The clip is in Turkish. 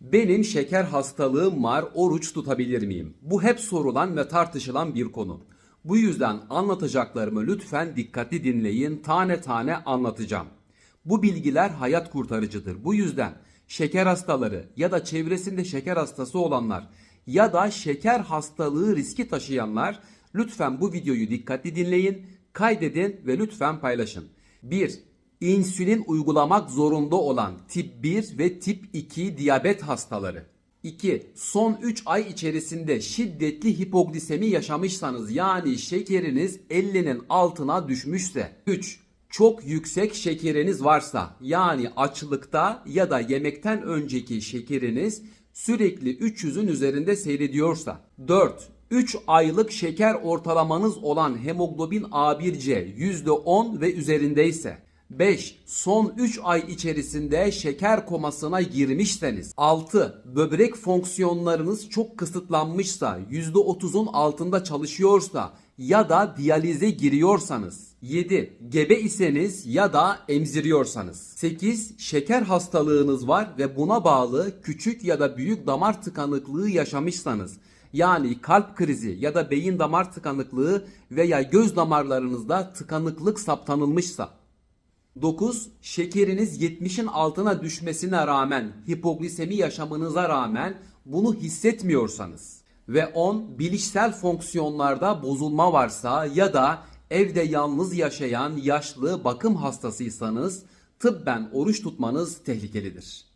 Benim şeker hastalığım var, oruç tutabilir miyim? Bu hep sorulan ve tartışılan bir konu. Bu yüzden anlatacaklarımı lütfen dikkatli dinleyin, tane tane anlatacağım. Bu bilgiler hayat kurtarıcıdır. Bu yüzden şeker hastaları ya da çevresinde şeker hastası olanlar ya da şeker hastalığı riski taşıyanlar lütfen bu videoyu dikkatli dinleyin, kaydedin ve lütfen paylaşın. 1. İnsülin uygulamak zorunda olan tip 1 ve tip 2 diyabet hastaları. 2. Son 3 ay içerisinde şiddetli hipoglisemi yaşamışsanız yani şekeriniz 50'nin altına düşmüşse. 3. Çok yüksek şekeriniz varsa yani açlıkta ya da yemekten önceki şekeriniz sürekli 300'ün üzerinde seyrediyorsa. 4. 3 aylık şeker ortalamanız olan hemoglobin A1C %10 ve üzerindeyse. 5. Son 3 ay içerisinde şeker komasına girmişseniz. 6. Böbrek fonksiyonlarınız çok kısıtlanmışsa, %30'un altında çalışıyorsa ya da diyalize giriyorsanız. 7. Gebe iseniz ya da emziriyorsanız. 8. Şeker hastalığınız var ve buna bağlı küçük ya da büyük damar tıkanıklığı yaşamışsanız. Yani kalp krizi ya da beyin damar tıkanıklığı veya göz damarlarınızda tıkanıklık saptanılmışsa. 9. Şekeriniz 70'in altına düşmesine rağmen, hipoglisemi yaşamınıza rağmen bunu hissetmiyorsanız. Ve 10. Bilişsel fonksiyonlarda bozulma varsa ya da evde yalnız yaşayan yaşlı bakım hastasıysanız tıbben oruç tutmanız tehlikelidir.